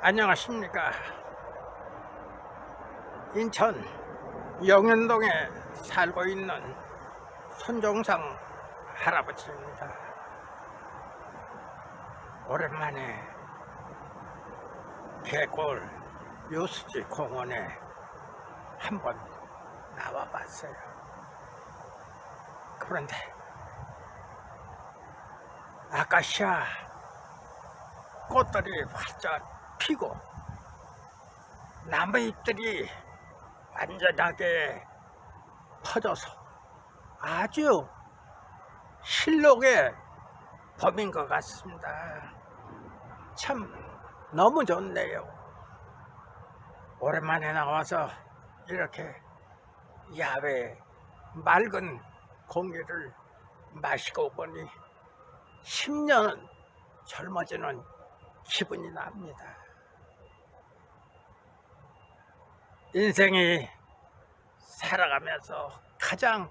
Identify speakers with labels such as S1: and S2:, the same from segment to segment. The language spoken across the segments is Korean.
S1: 안녕하십니까. 인천 영현동에 살고 있는 손종상 할아버지입니다. 오랜만에 개골 요수지 공원에 한번 나와봤어요. 그런데 아카시아 꽃들이 활짝 피고 나무 잎들이 완전하게 퍼져서 아주 실록의 범인 것 같습니다. 참 너무 좋네요. 오랜만에 나와서 이렇게 야외 맑은 공기를 마시고 보니 10년은 젊어지는 기분이 납니다. 인생이 살아가면서 가장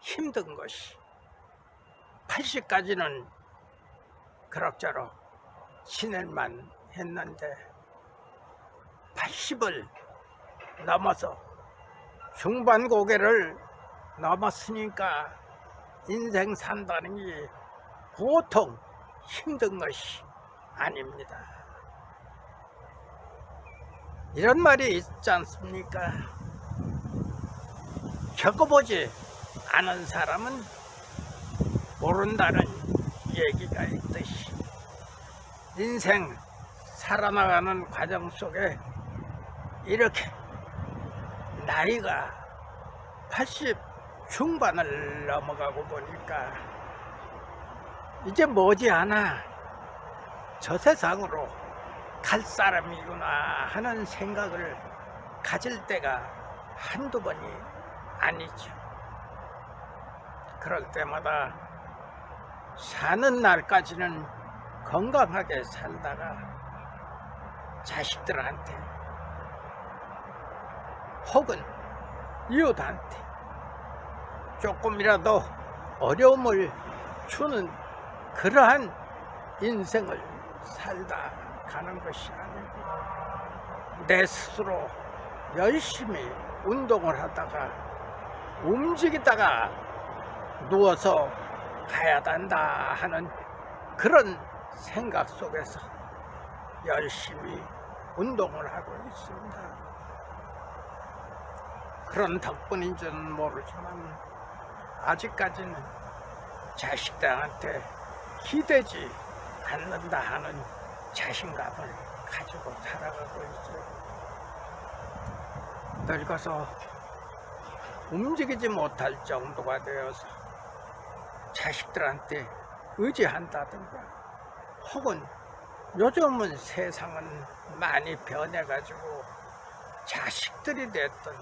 S1: 힘든 것이 80까지는 그럭저럭 지낼만 했는데 80을 넘어서 중반 고개를 넘었으니까 인생 산다는 게 보통 힘든 것이 아닙니다. 이런 말이 있지 않습니까? 겪어보지 않은 사람은 모른다는 얘기가 있듯이 인생 살아나가는 과정 속에 이렇게 나이가 80 중반을 넘어가고 보니까 이제 머지않아 저 세상으로 갈 사람이구나 하는 생각을 가질 때가 한두 번이 아니죠. 그럴 때마다 사는 날까지는 건강하게 살다가 자식들한테 혹은 이웃한테 조금이라도 어려움을 주는 그러한 인생을 살다 가는 것이 아니고 내 스스로 열심히 운동을 하다가 움직이다가 누워서 가야 한다 하는 그런 생각 속에서 열심히 운동을 하고 있습니다. 그런 덕분인지는 모르지만 아직까지는 자식들한테 기대지 않는다 하는 자신감을 가지고 살아가고 있어요. 늙어서 움직이지 못할 정도가 되어서 자식들한테 의지한다든가 혹은 요즘은 세상은 많이 변해가지고 자식들이 됐든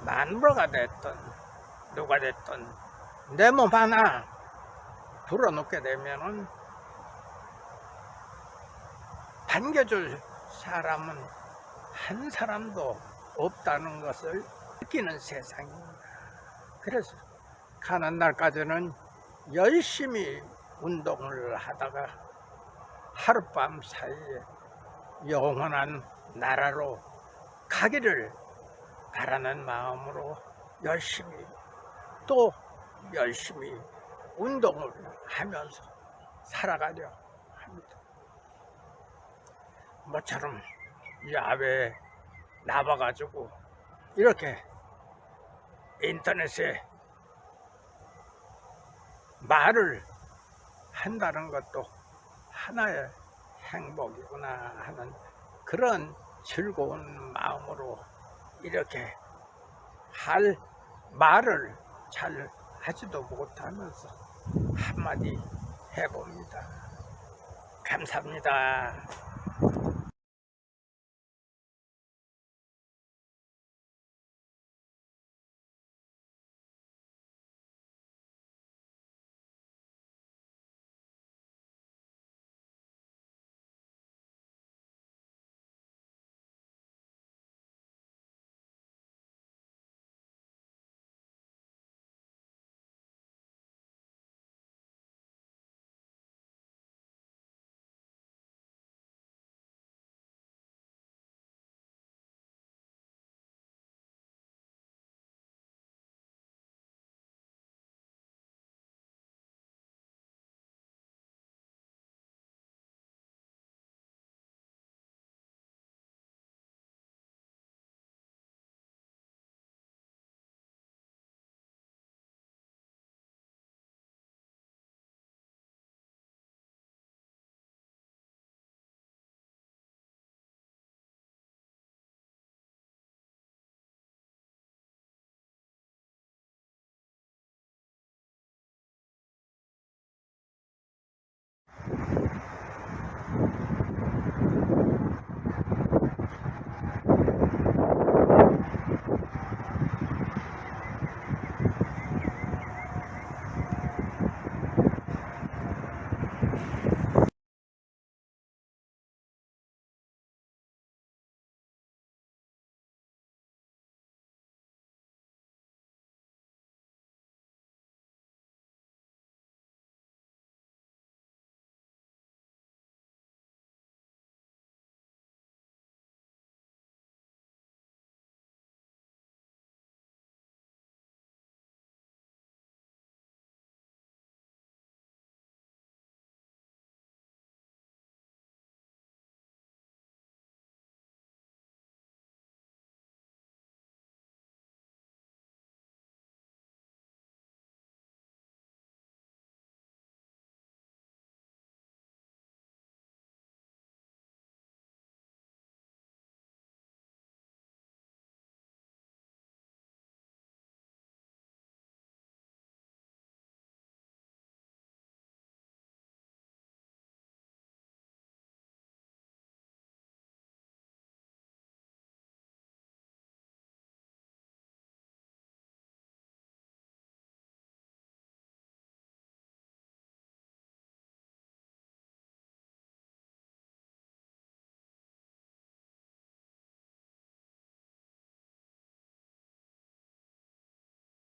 S1: 마누라가 됐든 누가 됐든 내 몸 하나 불어놓게 되면은 반겨줄 사람은 한 사람도 없다는 것을 느끼는 세상입니다. 그래서 가는 날까지는 열심히 운동을 하다가 하룻밤 사이에 영원한 나라로 가기를 바라는 마음으로 열심히 또 열심히 운동을 하면서 살아가려 합니다. 모처럼 야외에 나와가지고 이렇게 인터넷에 말을 한다는 것도 하나의 행복이구나 하는 그런 즐거운 마음으로 이렇게 할 말을 잘 하지도 못하면서 한마디 해봅니다. 감사합니다.